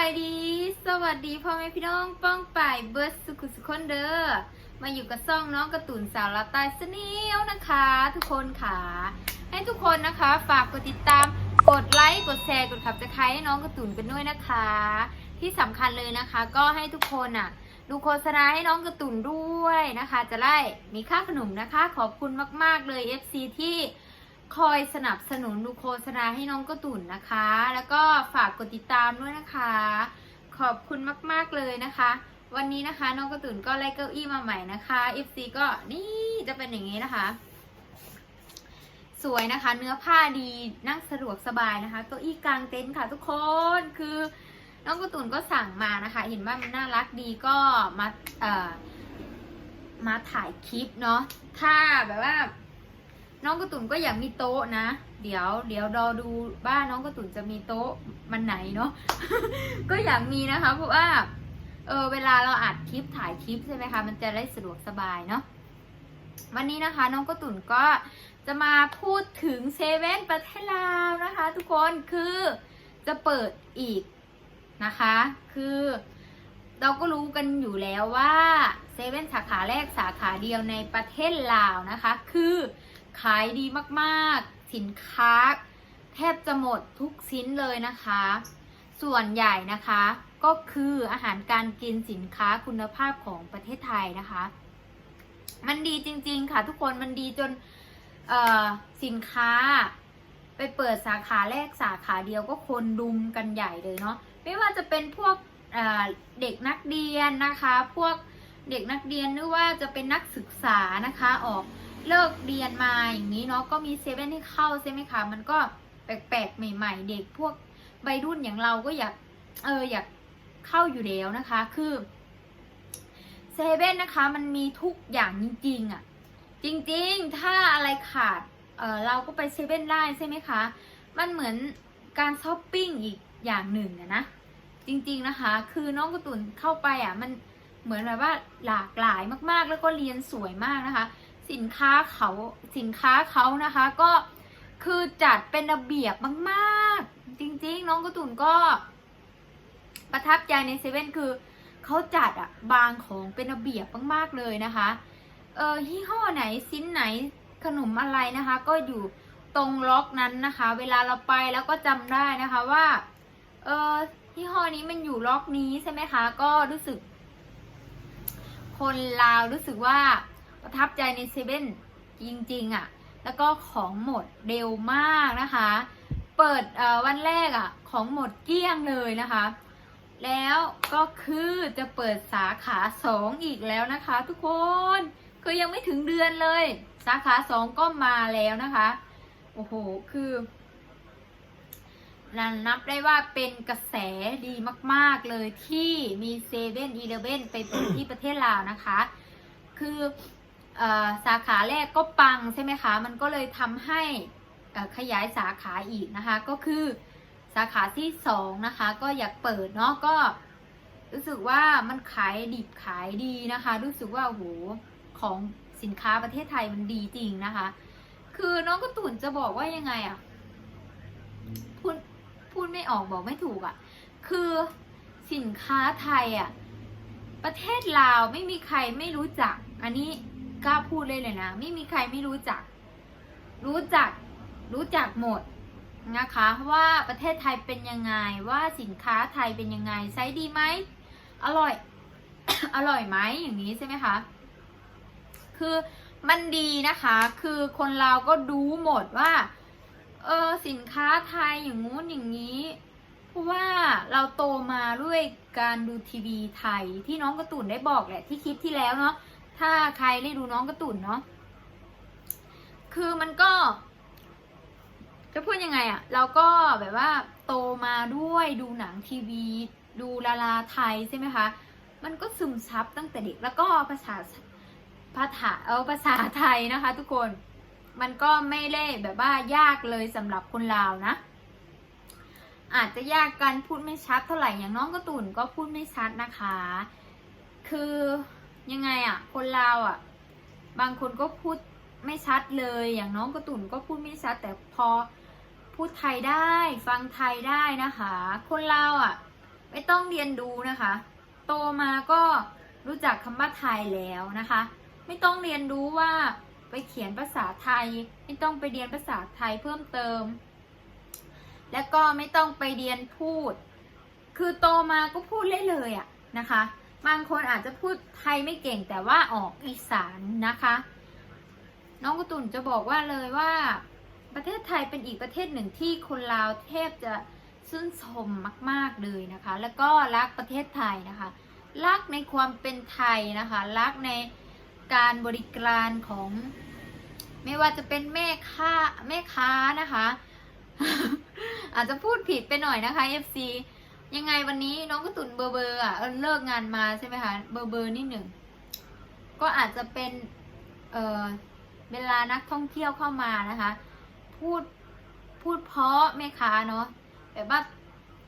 ายดี สวัสดีพ่อแม่พี่น้องป้องป่ายเบิร์ดสุขุสุคนเด้อมาอยู่กับซ่องน้องกร์ตูนสาวละตายสนียวนะคะ ทุกคนค่ะ ให้ทุกคนนะคะ ฝากกดติดตามกดไลค์กดแชร์กดขับจะใครให้น้องกร์ตูนกันด้วยนะคะ ที่สำคัญเลยนะคะ ก็ให้ทุกคนอะ ดูโฆษณาให้น้องกร์ตูนด้วยนะคะ จะได้มีค่าขนมนะคะ ขอบคุณมาก ๆเลย FC ที่ คอยสนับสนุนดูโฆษณาให้น้องการ์ตูนนะคะ แล้วก็ฝากกดติดตามด้วยนะคะ ขอบคุณมากๆเลยนะคะ วันนี้นะคะน้องการ์ตูนก็ไล่เก้าอี้มาใหม่นะคะ FC ก็นี่จะเป็นอย่างนี้นะคะ สวยนะคะ เนื้อผ้าดีนั่งสะดวกสบายนะคะเก้าอี้กลางเต็นท์ค่ะทุกคนคือน้องการ์ตูนก็สั่งมานะคะ เห็นว่ามันน่ารักดีก็มาเอ่อมาถ่ายคลิปเนาะถ้าแบบว่า น้องกร์ตูนก็อยากมีโต๊ะนะ เดี๋ยวเดี๋ยวรอดูบ้านน้องกร์ตูนจะมีโต๊ะมันไหนเนาะ ก็อยากมีนะคะเพราะว่า เออเวลาเราอัดคลิปถ่ายคลิปใช่ไหมคะ มันจะได้สะดวกสบายเนาะ วันนี้นะคะ น้องกร์ตูนก็จะมาพูดถึงเซเว่นประเทศลาวนะคะ ทุกคนคือจะเปิดอีกนะคะ คือเราก็รู้กันอยู่แล้วว่าเซเว่นสาขาแรกสาขาเดียวในประเทศลาวนะคะ คือ ขายดีมากๆ สินค้า แทบจะหมดทุกชิ้นเลยนะคะ ส่วนใหญ่นะคะก็คืออาหารการกินสินค้าคุณภาพของประเทศไทยนะคะ มันดีจริงๆค่ะทุกคนมันดีจนสินค้า ไปเปิดสาขาแรกสาขาเดียวก็คนดุมกันใหญ่เลยเนาะไม่ว่าจะเป็นพวกเเด็กนักเรียนนะคะ พวกเด็กนักเรียนหรือว่าจะเป็นนักศึกษานะคะออก เลิกเรียนมาอย่างนี้เนาะก็มีเซเว่นให้เข้าใช่ไหมคะมันก็แปลกๆใหม่ ๆ เด็กพวกวัยรุ่นอย่างเราก็อยากเอออยากเข้าอยู่แล้วนะคะคือเซเว่นนะคะมันมีทุกอย่างจริงๆอะ่ะจริงๆถ้าอะไรขาดเออเราก็ไปเซเว่นได้ใช่ไหมคะมันเหมือนการช้อปปิ้งอีกอย่างหนึ่งอะนะจริงๆนะคะ คือน้องการะตุนเข้าไปอะมันเหมือนแบบว่าหลากหลายมากๆ แล้วก็เรียนสวยมากนะคะ สินค้าเขาสินค้าเขานะคะ ก็คือจัดเป็นระเบียบมากๆ จริง ๆ น้องกระตุนก็ ประทับใจในเซเว่นคือเขาจัดอะบางของเป็นระเบียบมากๆเลยนะคะ เออยี่ห้อไหนชิ้นไหนขนมอะไรนะคะ ก็อยู่ตรงล็อกนั้นนะคะ เวลาเราไปแล้วก็จำได้นะคะว่า เออยี่ห้อนี้มันอยู่ล็อกนี้ใช่ไหมคะ ก็รู้สึก คนลาวรู้สึกว่า ประทับใจในเซเว่นจริงๆอะ่ะ แล้วก็ของหมดเร็วมากนะคะ เปิดวันแรกอะ่ะ ของหมดเกลี้ยงเลยนะคะ แล้วก็คือจะเปิดสาขาสองอีกแล้วนะคะ ทุกคนคือยังไม่ถึงเดือนเลย สาขาสองก็มาแล้วนะคะ โอ้โห คือนันนับได้ว่าเป็นกระแสดีมากๆเลยที่มีเซเว่นอีเลเว่นไปเปิดที่ประเทศลาวนะคะ คือ สาขาแรกก็ปังใช่ไหมคะ มันก็เลยทำให้ขยายสาขาอีกนะคะ ก็คือสาขาที่สองนะคะ ก็อยากเปิดเนาะก็รู้สึกว่ามันขายดิบขายดีนะคะ รู้สึกว่าโหของสินค้าประเทศไทยมันดีจริงนะคะ คือน้องกระตุนจะบอกว่ายังไงอะ่ะพูดพูดไม่ออกบอกไม่ถูกอะ่ะ คือสินค้าไทยอะ่ะประเทศลาวไม่มีใครไม่รู้จัก อันนี้ กล้าพูดเลยเลยนะ ไม่มีใครไม่รู้จัก รู้จัก รู้จักหมดนะคะว่าประเทศไทยเป็นยังไงว่าสินค้าไทยเป็นยังไงใช้ดีไหมอร่อย อร่อยไหมอย่างนี้ใช่ไหมคะ คือมันดีนะคะ คือคนเราก็ดูหมดว่า เออสินค้าไทยอย่างงู้นอย่างนี้เพราะว่าเราโตมาด้วยการดูทีวีไทยที่น้องกระตุ่นได้บอกแหละที่คลิปที่แล้วเนาะ ถ้าใครได้ดูน้องกระตุ่นเนาะคือมันก็ จะพูดยังไงอะเราก็แบบว่าโตมาด้วยดูหนังทีวี ดูลาลาไทยใช่ไหมคะมันก็ซึมซับตั้งแต่เด็กแล้วก็ภาษาภาษาเออภาษาไทยนะคะ ทุกคนมันก็ไม่ได้แบบว่ายากเลยสำหรับคนลาวนะ อาจจะยากการพูดไม่ชัดเท่าไหร่อย่างน้องกระตุ่นก็พูดไม่ชัดนะคะ คือ ยังไงอะคนลาวอะบางคนก็พูดไม่ชัดเลย อย่างน้องกระตุ่นก็พูดไม่ชัด แต่พอพูดไทยได้ฟังไทยได้นะคะ คนลาวอะไม่ต้องเรียนรู้นะคะ โตมาก็รู้จักคำว่าไทยแล้วนะคะ ไม่ต้องเรียนรู้ว่าไปเขียนภาษาไทย ไม่ต้องไปเรียนภาษาไทยเพิ่มเติม และก็ไม่ต้องไปเรียนพูด คือโตมาก็พูดได้เลยอะนะคะ บางคนอาจจะพูดไทยไม่เก่งแต่ว่าออกอีสานนะคะ น้องกุตุนจะบอกว่าเลยว่า ประเทศไทยเป็นอีกประเทศหนึ่งที่คนลาวแทบจะชื่นชมมาก ๆเลยนะคะ แล้วก็รักประเทศไทยนะคะ รักในความเป็นไทยนะคะ รักในการบริการของ ไม่ว่าจะเป็นแม่ค้าแม่ค้านะคะ อาจจะพูดผิดไปหน่อยนะคะ FC ยังไงวันนี้น้องกระตุนเบอร์เบอร์อะเออเลิกงานมาใช่ไหมคะเบอร์เบอร์นิดหนึ่งก็อาจจะเป็นเออเวลานักท่องเที่ยวเข้ามานะคะ พูดพูดเพราะแม่ค้าเนาะแบบว่า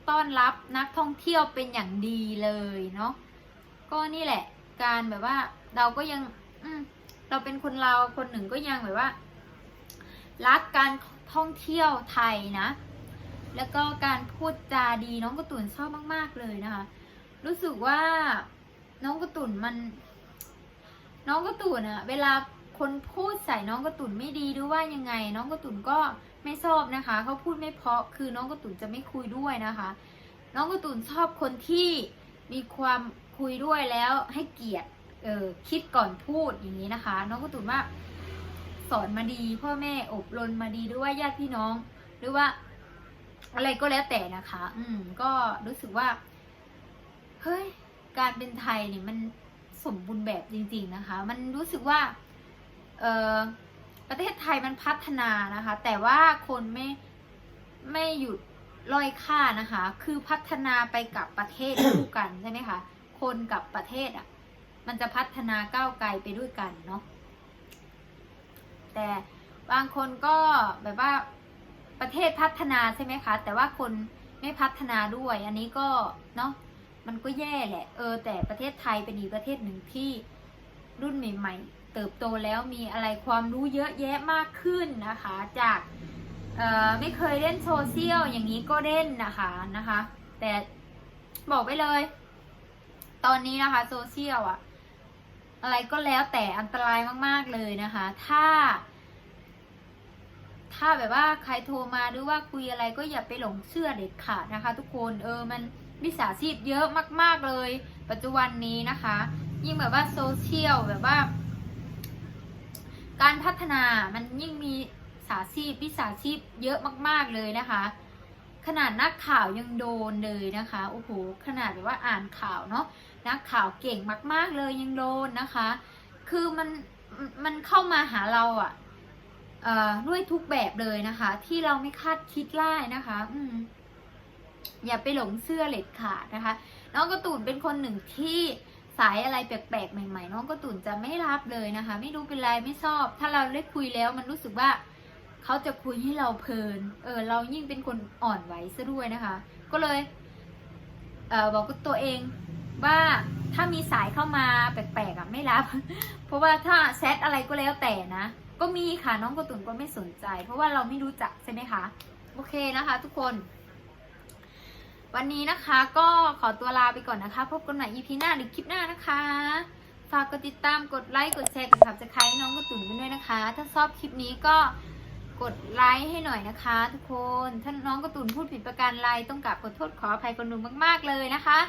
ต้อนรับนักท่องเที่ยวเป็นอย่างดีเลยเนาะก็นี่แหละ การแบบว่าเราก็ยัง อืเราเป็นคนเราคนหนึ่งก็ยังแบบว่า รักการท่องเที่ยวไทยนะ แล้วก็การพูดจาดีน้องกระตุนชอบมาก ๆเลยนะคะ รู้สึกว่าน้องกระตุนมัน น้องกระตุนอะเวลาคนพูดใส่น้องกระตุนไม่ดีหรือว่ายังไง น้องกระตุนก็ไม่ชอบนะคะเขาพูดไม่เพาะคือน้องกระตุนจะไม่คุยด้วยนะคะ น้องกระตุนชอบคนที่มีความคุยด้วยแล้วให้เกียรติเออคิดก่อนพูดอย่างนี้นะคะ น้องกระตุนว่าสอนมาดีพ่อแม่อบรมมาดีหรือว่าญาติพี่น้อง หรือว่า อะไรก็แล้วแต่นะคะ อืม ก็รู้สึกว่า เฮ้ย การเป็นไทยเนี่ยมันสมบูรณ์แบบจริง ๆนะคะ มันรู้สึกว่า เออประเทศไทยมันพัฒนานะคะ แต่ว่าคนไม่ไม่หยุดลอยค่านะคะ คือพัฒนาไปกับประเทศคู่กันใช่ไหมคะ คนกับประเทศอะ มันจะพัฒนาก้าวไกลไปด้วยกันเนาะ แต่บางคนก็แบบว่า ประเทศพัฒนาใช่ไหมคะ แต่ว่าคนไม่พัฒนาด้วย อันนี้ก็เนาะมันก็แย่แหละ เออ แต่ประเทศไทยเป็นอีกประเทศหนึ่งที่รุ่นใหม่ ๆ เติบโตแล้วมีอะไรความรู้เยอะแยะมากขึ้นนะคะ จากเออไม่เคยเล่นโซเชียลอย่างนี้ก็เล่นนะคะนะคะ แต่บอกไปเลย ตอนนี้นะคะโซเชียลอะอะไรก็แล้วแต่อันตรายมากๆเลยนะคะ ถ้า ถ้าแบบว่าใครโทรมาหรือว่าคุยอะไรก็อย่าไปหลงเชื่อเด็ดขาดนะคะ ทุกคนเออมันมิจฉาชีพเยอะมาก ๆเลย ปัจจุบันนี้นะคะ ยิ่งแบบว่าโซเชียลแบบว่า การพัฒนามันยิ่งมีสาชีพวิสาชีพเยอะมาก ๆเลยนะคะ ขนาดนักข่าวยังโดนเลยนะคะโอ้โหขนาดแบบว่าอ่านข่าวเนาะนักข่าวเก่งมาก ๆเลยยังโดนนะคะ คือมันมันเข้ามาหาเราอะ่ะ ด้วยทุกแบบเลยนะคะ ที่เราไม่คาดคิดได้นะคะ อืมอย่าไปหลงเสื้อเหล็ดขาดนะคะ น้องกระตุนเป็นคนหนึ่งที่สายอะไรแปลกๆ ใหม่ๆ น้องกระตุนจะไม่รับเลยนะคะ ไม่รู้เป็นไรไม่ชอบ ถ้าเราได้คุยแล้วมันรู้สึกว่าเขาจะคุยให้เราเพลิน เออ เรายิ่งเป็นคนอ่อนไหวซะด้วยนะคะ ก็เลยเออบอกกับตัวเองว่าถ้ามีสายเข้ามาแปลกๆอะไม่รับ เพราะว่าถ้าแชทอะไรก็แล้วแต่นะ ก็มีค่ะน้องกระตุนก็ไม่สนใจ เพราะว่าเราไม่รู้จักใช่ไหมคะโอเคนะคะ ทุกคน วันนี้นะคะก็ขอตัวลาไปก่อนนะคะ พบกันใหม่ EP หน้าหรือคลิปหน้านะคะฝากกดติดตามกดไลค์กดแชร์กด subscribe น้องกระตุนกันด้วยนะคะ ถ้าชอบคลิปนี้ก็กดไลค์ให้หน่อยนะคะ ทุกคนถ้าน้องกระตุนพูดผิดประการใดต้องกราบขอโทษขออภัยคนดูมาก ๆ เลยนะคะ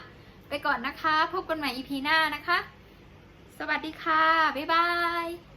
ไปก่อนนะคะ พบกันใหม่ EP หน้านะคะ สวัสดีค่ะ บ๊ายบาย